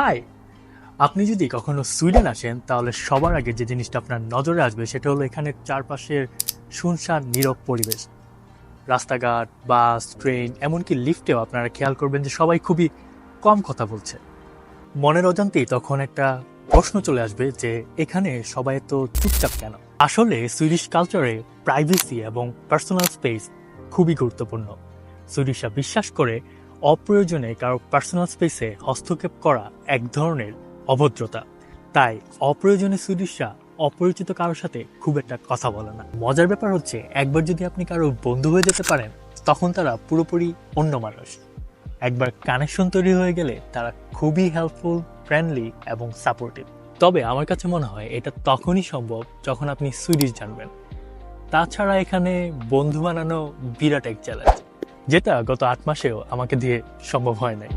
High, আপনি যদি কখনো সুইডেন আসেন, তাহলে সবার আগে যে জিনিসটা আপনার নজরে আসবে, সেটা হলো এখানে চারপাশের শুনশান, নীরব পরিবেশ। রাস্তাঘাট, বাস, ট্রেন, এমনকি লিফটেও আপনারা খেয়াল করবেন যে সবাই খুবই কম কথা বলছে। মনের অজান্তেই তখন একটা প্রশ্ন চলে আসবে যে, এখানে সবাই তো চুপচাপ কেন? আসলে সুইডিশ কালচারে প্রাইভেসি এবং পার্সোনাল স্পেস খুবই গুরুত্বপূর্ণ। সুইডিশরা বিশ্বাস করে অপ্রয়োজনে কারও পার্সোনাল স্পেসে হস্তক্ষেপ করা এক ধরনের অভদ্রতা। তাই অপ্রয়োজনে সুইডিশরা অপরিচিত কারোর সাথে খুব একটা কথা বলে না। মজার ব্যাপার হচ্ছে, একবার যদি আপনি কারও বন্ধু হয়ে যেতে পারেন, তখন তারা পুরোপুরি অন্য মানুষ। একবার কানেকশন তৈরি হয়ে গেলে তারা খুবই হেল্পফুল ফ্রেন্ডলি এবং সাপোর্টিভ তবে আমার কাছে মনে হয়, এটা তখনই সম্ভব যখন আপনি সুইডিশ জানবেন। তাছাড়া এখানে বন্ধু বানানো বিরাট এক চ্যালেঞ্জ যেটা গত আট মাসেও আমাকে দিয়ে সম্ভব হয় নাই।